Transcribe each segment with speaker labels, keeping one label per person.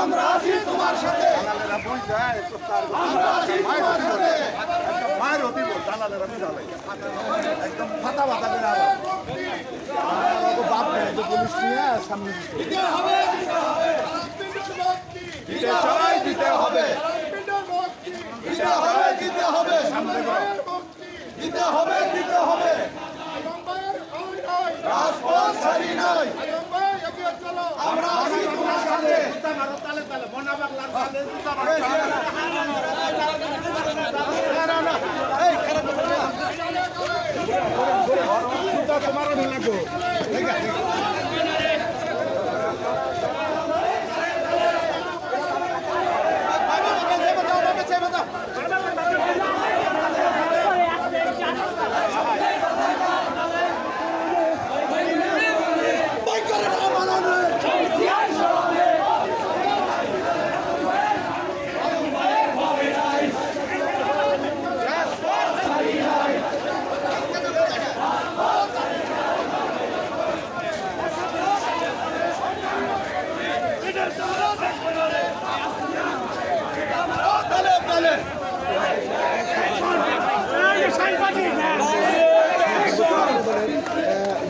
Speaker 1: আমরা আছি তোমার সাথে।
Speaker 2: মায়ের হতে বল দালালেরা বিদালে একদম ফাতা ফাতা করে আবার। বাপ পুলিশ নিয়ে সামনে
Speaker 1: দিতে হবে। দিতে হবে দিতে হবে। দিতে হবে দিতে হবে দিতে হবে রাজপথ ছাড়ি নাই আমরা আছি তোমার সাথে
Speaker 2: তালে তালে মনা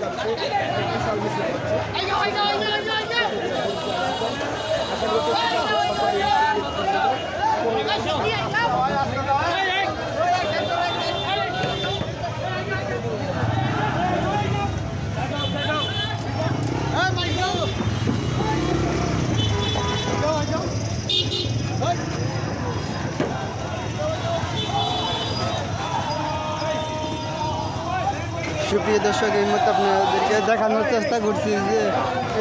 Speaker 3: দাবিতে বিশাল
Speaker 4: সুপ্রিয় দর্শক এই মুহূর্তে আপনাদেরকে দেখানোর চেষ্টা করছি যে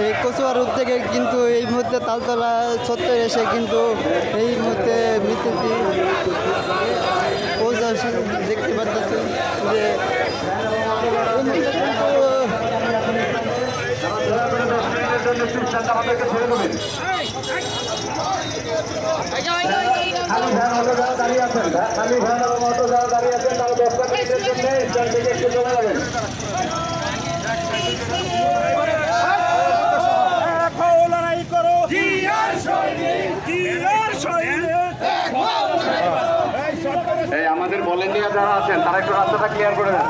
Speaker 4: এই কচুয়া রূপ থেকে কিন্তু এই মুহূর্তে তালতলা সত্তর এসে কিন্তু এই মুহূর্তে পৌঁছাচ্ছে দেখতে পাচ্ছি যে
Speaker 5: খালি ভ্যান দাঁড়িয়ে আছেন খালি ভ্যান অটো যারা দাঁড়িয়ে আছেন আমাদের ভলেন্টিয়ার যারা আছেন তারা একটু রাস্তাটা ক্লিয়ার করে দেন।